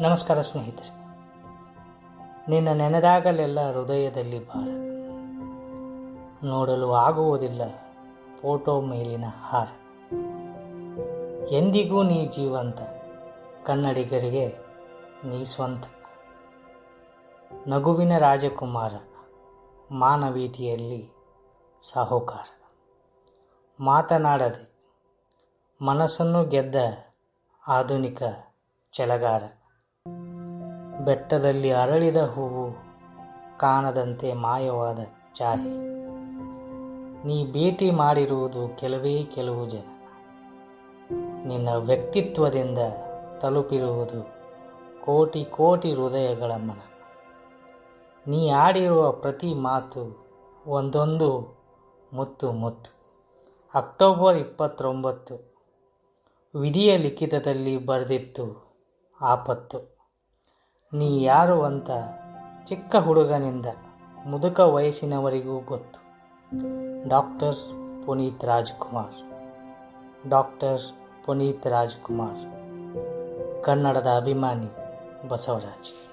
ನಮಸ್ಕಾರ ಸ್ನೇಹಿತರೆ. ನಿನ್ನ ನೆನೆದಾಗಲೆಲ್ಲ ಹೃದಯದಲ್ಲಿ ಭಾರ. ನೋಡಲು ಆಗುವುದಿಲ್ಲ ಫೋಟೋ ಮೇಲಿನ ಹಾರ. ಎಂದಿಗೂ ನೀ ಜೀವಂತ, ಕನ್ನಡಿಗರಿಗೆ ನೀ ಸ್ವಂತ. ನಗುವಿನ ರಾಜಕುಮಾರ, ಮಾನವೀತಿಯಲ್ಲಿ ಸಾಹುಕಾರ. ಮಾತನಾಡದೆ ಮನಸ್ಸನ್ನು ಗೆದ್ದ ಆಧುನಿಕ ಛಲಗಾರ ಬೆಟ್ಟದಲ್ಲಿ ಅರಳಿದ ಹೂವು ಕಾಣದಂತೆ ಮಾಯವಾದ ಚಾಹೆ ನೀ ಭೇಟಿ ಮಾಡಿರುವುದು ಕೆಲವೇ ಕೆಲವು ಜನ. ನಿನ್ನ ವ್ಯಕ್ತಿತ್ವದಿಂದ ತಲುಪಿರುವುದು ಕೋಟಿ ಕೋಟಿ ಹೃದಯಗಳ ಮನ. ನೀ ಆಡಿರುವ ಪ್ರತಿ ಮಾತು ಒಂದೊಂದು ಮುತ್ತು ಮುತ್ತು. ಅಕ್ಟೋಬರ್ ಇಪ್ಪತ್ತೊಂಬತ್ತು, ವಿಧಿಯ ಲಿಖಿತದಲ್ಲಿ ಬರೆದಿತ್ತು, ಆಪತ್ತು. ನೀ ಯಾರು ಅಂತ ಚಿಕ್ಕ ಹುಡುಗನಿಂದ ಮುದುಕ ವಯಸ್ಸಿನವರಿಗೂ ಗೊತ್ತು. ಡಾಕ್ಟರ್ ಪುನೀತ್ ರಾಜ್ಕುಮಾರ್. ಡಾಕ್ಟರ್ ಪುನೀತ್ ರಾಜ್ಕುಮಾರ್. ಕನ್ನಡದ ಅಭಿಮಾನಿ ಬಸವರಾಜ್.